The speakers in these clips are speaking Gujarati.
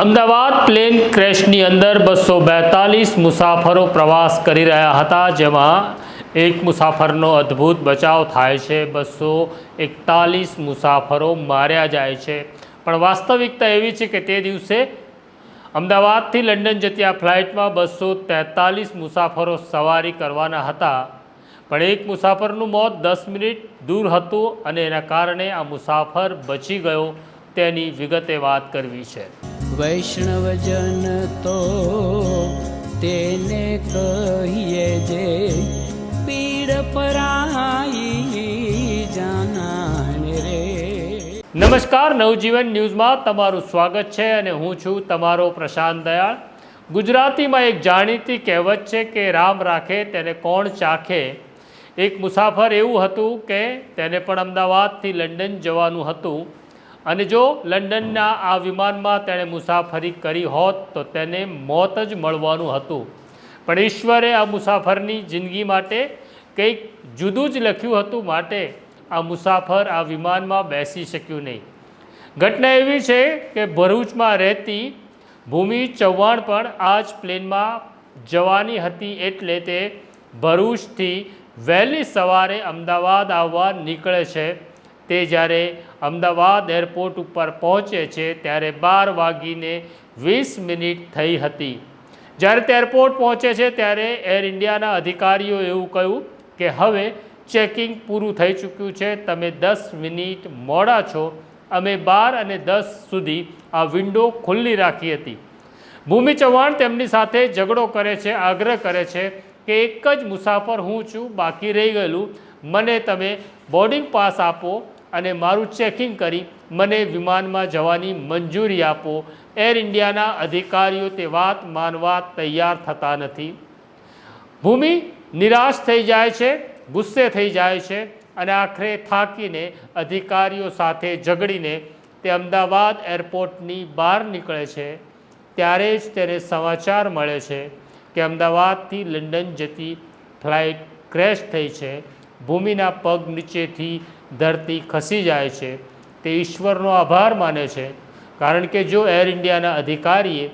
અમદાવાદ પ્લેન ક્રેશની અંદર બસો બેતાલીસ મુસાફરો પ્રવાસ કરી રહ્યા હતા, જેમાં એક મુસાફરનો અદ્ભુત બચાવ થાય છે. બસો એકતાલીસ મુસાફરો માર્યા જાય છે. પણ વાસ્તવિકતા એવી છે કે તે દિવસે અમદાવાદથી લંડન જતી આ ફ્લાઇટમાં બસો તેતાલીસ મુસાફરો સવારી કરવાના હતા. પણ એક મુસાફરનું મોત દસ મિનિટ દૂર હતું અને એના કારણે આ મુસાફર બચી ગયો. તેની વિગતે વાત કરવી છે. વૈષ્ણવજન તો તેને કહીએ જે પીડ પરાઈ જાનાને રે. નમસ્કાર, નવજીવન ન્યૂઝમાં તમારું સ્વાગત છે અને હું છું તમારો પ્રશાંત દયાળ. ગુજરાતીમાં એક જાણીતી કહેવત છે કે રામ રાખે તેને કોણ ચાખે? એક મુસાફર એવું હતું કે તેને પણ અમદાવાદથી લંડન જવાનું હતું. અને જો લંડનના આ વિમાનમાં તેણે મુસાફરી કરી હોત, તો તેને મોત જ મળવાનું હતું. પણ ઈશ્વરે આ મુસાફરની જિંદગી માટે કંઈક જુદું જ લખ્યું હતું માટે આ મુસાફર આ વિમાનમાં બેસી શક્યું નહીં. ઘટના એવી છે કે ભરૂચમાં રહેતી ભૂમિ ચૌહાણ પણ આ જ પ્લેનમાં જવાની હતી એટલે તે ભરૂચથી વહેલી સવારે અમદાવાદ આવવા નીકળે છે. તે જ્યારે અમદાવાદ એરપોર્ટ ઉપર પહોંચે છે, ત્યારે બાર વાગીને વીસ મિનિટ થઈ હતી. જ્યારે તે એરપોર્ટ પહોંચે છે, ત્યારે એર ઇન્ડિયાના અધિકારીઓ એવું કહ્યું કે હવે ચેકિંગ પૂરું થઈ ચૂક્યું છે, તમે દસ મિનિટ મોડા છો. અમે બાર અને દસ સુધી આ વિન્ડો ખુલ્લી રાખી હતી. ભૂમિ ચૌહાણ તેમની સાથે ઝઘડો કરે છે, આગ્રહ કરે છે કે એક જ મુસાફર હું છું, બાકી રહી ગયેલું. મને તમે બોર્ડિંગ પાસ આપો. અને મારું ચેકિંગ કરી મને વિમાનમાં જવાની મંજૂરી આપો. એર ઇન્ડિયાના અધિકારીઓ તે વાત માનવા તૈયાર થતા નથી. ભૂમિ નિરાશ થઈ જાય છે, ગુસ્સે થઈ જાય છે અને આખરે થાકીને અધિકારીઓ સાથે ઝઘડીને તે અમદાવાદ એરપોર્ટની બહાર નીકળે છે. ત્યારે જ તેને સમાચાર મળે છે કે અમદાવાદથી લંડન જતી ફ્લાઇટ ક્રેશ થઈ છે. ભૂમિના પગ નીચેથી ધરતી ખસી જાય છે, તે ઈશ્વરનો આભાર માને છે. કારણ કે જો એર ઇન્ડિયાના અધિકારીએ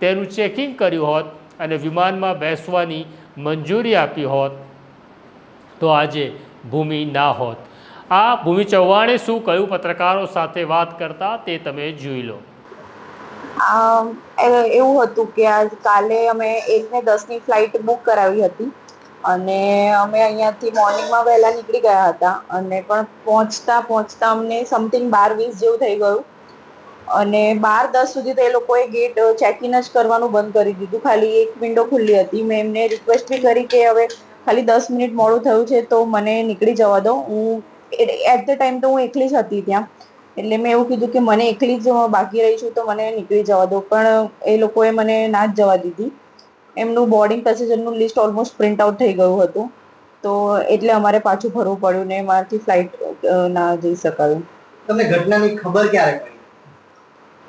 તેનું ચેકિંગ કર્યું હોત અને વિમાનમાં બેસવાની મંજૂરી આપી હોત, તો આજે ભૂમિ ના હોત. આ ભૂમિ ચૌહાણે શું કહ્યું પત્રકારો સાથે વાત કરતા તે તમે જોઈ લો. એવું હતું કે આજ કાલે અમે એક ને દસની ફ્લાઇટ બુક કરાવી હતી. અને અમે અહીંયાથી મોર્નિંગમાં વહેલા નીકળી ગયા હતા અને પણ પહોંચતા પહોંચતા અમને સમથિંગ બાર વીસ જેવું થઈ ગયું. અને બાર દસ સુધી તો એ લોકોએ ગેટ ચેક ઇન જ કરવાનું બંધ કરી દીધું. ખાલી એક વિન્ડો ખુલ્લી હતી. મેં એમને રિક્વેસ્ટ બી કરી કે હવે ખાલી દસ મિનિટ મોડું થયું છે તો મને નીકળી જવા દો. હું એટ ધ ટાઈમ તો હું એકલી જ હતી ત્યાં. એટલે મેં એવું કીધું કે મને એકલી જ બાકી રહી છું તો મને નીકળી જવા દો. પણ એ લોકોએ મને ના જ જવા દીધી. એમનું બોર્ડિંગ પેસેન્જરનું લિસ્ટ ઓલમોસ્ટ પ્રિન્ટ આઉટ થઈ ગયું હતું. તો એટલે અમારે પાછું ભરવું પડ્યું ને મારાથી ફ્લાઇટ ના જઈ શકાયું. તમને ઘટનાની ખબર ક્યારે પડી?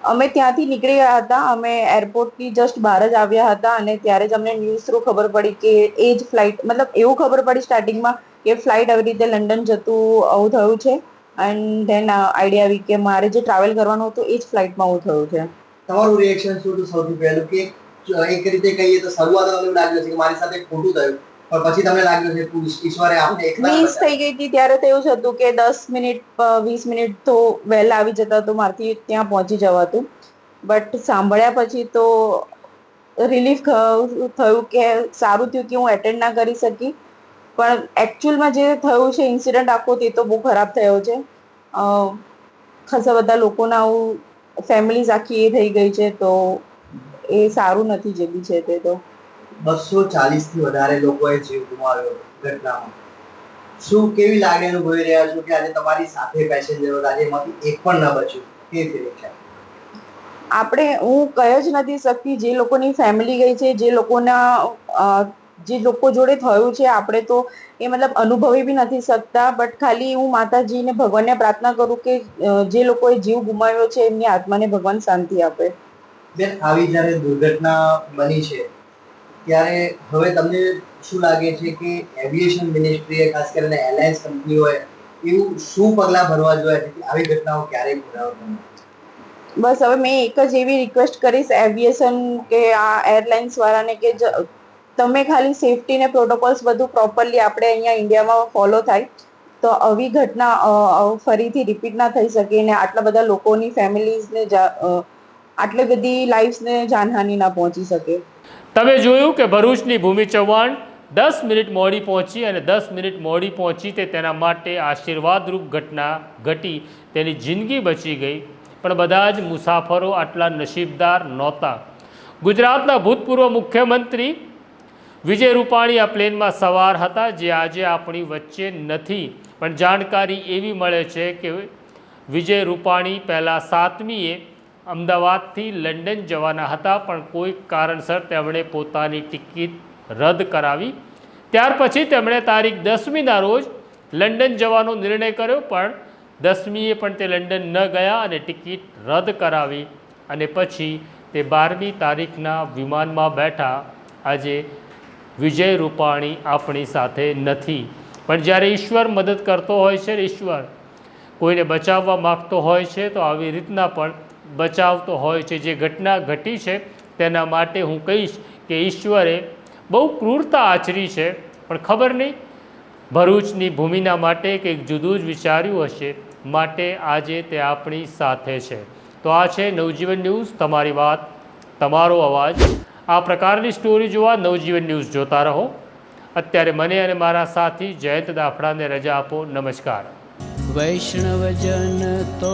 અમે ત્યાંથી નીકળી ગયા હતા. અમે એરપોર્ટથી જસ્ટ બહાર જ આવ્યા હતા અને ત્યારે જ અમને ન્યૂઝ થ્રુ ખબર પડી કે એ જ ફ્લાઇટ મતલબ એવું ખબર પડી સ્ટાર્ટિંગમાં કે ફ્લાઇટ આવી રીતે લંડન જતું આવું થયું છે. એન્ડ ધેન આઈડિયા આવી કે મારે જે ટ્રાવેલ કરવાનું હતું એ જ ફ્લાઇટમાં આવું થયું છે. તમારું રિએક્શન શું હતું સૌથી પહેલું કે એક રીતે કહીએ તો શરૂઆત તમને લાગ્યું છે કે મારી સાથે ખોટું થયું. પણ પછી તમને લાગ્યું છે ઈશ્વરે આપણે વીસ થઈ ગઈ હતી ત્યારે તો એવું જ હતું કે દસ મિનિટ વીસ મિનિટ તો વહેલા આવી જતા તો મારથી ત્યાં પહોંચી જવાતું. બટ સાંભળ્યા પછી તો રિલીફ થયું કે સારું થયું કે હું એટેન્ડ ના કરી શકી. પણ એકચ્યુઅલમાં જે થયું છે ઇન્સિડન્ટ આખો તે તો બહુ ખરાબ થયો છે. ખાસા બધા લોકોના આવું ફેમિલીઝ આખી એ થઈ ગઈ છે તો એ સારું નથી જે બી છે તે તો. બસો ચાલીસથી વધારે લોકોએ જીવ ગુમાવ્યો ઘટનામાં. શું કેવી લાગે અનુભવી રહ્યા છો કે આજે તમારી સાથે પેસેન્જરો એમાંથી એક પણ ન બચ્યું? કેવી ફિલિંગ છે આપણે હું કહી જ નથી શકતી જે લોકોની ફેમિલી ગઈ છે જે લોકોના જે લોકો જોડે થયું છે આપણે તો એ મતલબ અનુભવી બી નથી શકતા બટ ખાલી હું માતાજીને ભગવાનને પ્રાર્થના કરું કે જે લોકોએ જીવ ગુમાવ્યો છે એમની આત્માને ભગવાન શાંતિ આપે. બેન, આવી જ્યારે દુર્ઘટના બની છે, ત્યારે હવે તમને શું લાગે છે કે એવિએશન મિનિસ્ટ્રીએ ખાસ કરીને એરલાઇન્સ કંપનીઓએ એવું શું પગલાં ભરવા જોઈએ જેથી આવી ઘટનાઓ ક્યારેય પુનરાવર્તન બસ હવે મેં એક જ એવી રિક્વેસ્ટ કરીશ એવિએશન કે આ એરલાઇન્સ વાળાને કે તમે ખાલી સેફટી ને પ્રોટોકોલ્સ બધું પ્રોપરલી આપણે અહીંયા ઇન્ડિયામાં ફોલો થાય, તો આવી ઘટના ફરીથી રિપીટ ના થઈ શકે ને આટલા બધા લોકોની ફેમિલીઝને આટલી બધી લાઈફ્સને જાનહાનિ ના પહોંચી શકે. તમે જોયું કે ભરૂચની ભૂમિ ચૌહાણ દસ મિનિટ મોડી પહોંચી અને દસ મિનિટ મોડી પહોંચી તે તેના માટે આશીર્વાદરૂપ ઘટના ઘટી. તેની જિંદગી બચી ગઈ. પણ બધા જ મુસાફરો આટલા નસીબદાર નહોતા. ગુજરાતના ભૂતપૂર્વ મુખ્યમંત્રી વિજય રૂપાણી આ પ્લેનમાં સવાર હતા જે આજે આપણી વચ્ચે નથી. પણ જાણકારી એવી મળે છે કે વિજય રૂપાણી પહેલાં સાતમીએ અમદાવાદથી લંડન જવાના હતા, પણ કોઈ કારણસર તેમણે પોતાની ટિકિટ રદ કરાવી. ત્યાર પછી તેમણે તારીખ દસમીના રોજ લંડન જવાનો નિર્ણય કર્યો, પણ દસમીએ પણ તે લંડન ન ગયા અને ટિકિટ રદ કરાવી. અને પછી તે બારમી તારીખના વિમાનમાં બેઠા. આજે વિજય રૂપાણી આપણી સાથે નથી. પણ જ્યારે ઈશ્વર મદદ કરતો હોય છે, ઈશ્વર કોઈને બચાવવા માગતો હોય છે, તો આવી રીતના પણ બચાવતો હોય છે. જે ઘટના ઘટી છે તેના માટે હું કહીશ કે ઈશ્વરે બહુ ક્રૂરતા આચરી છે. પણ ખબર નહીં, ભરૂચની ભૂમિના માટે કંઈક જુદું જ વિચાર્યું હશે. માટે આજે તે આપણી સાથે છે. તો આ છે નવજીવન ન્યૂઝ. તમારી વાત, તમારો અવાજ. આ પ્રકારની સ્ટોરી જોવા નવજીવન ન્યૂઝ જોતા રહો. અત્યારે મને અને મારા સાથી જયંત દાફડાને રજા આપો. નમસ્કાર. વૈષ્ણવજન તો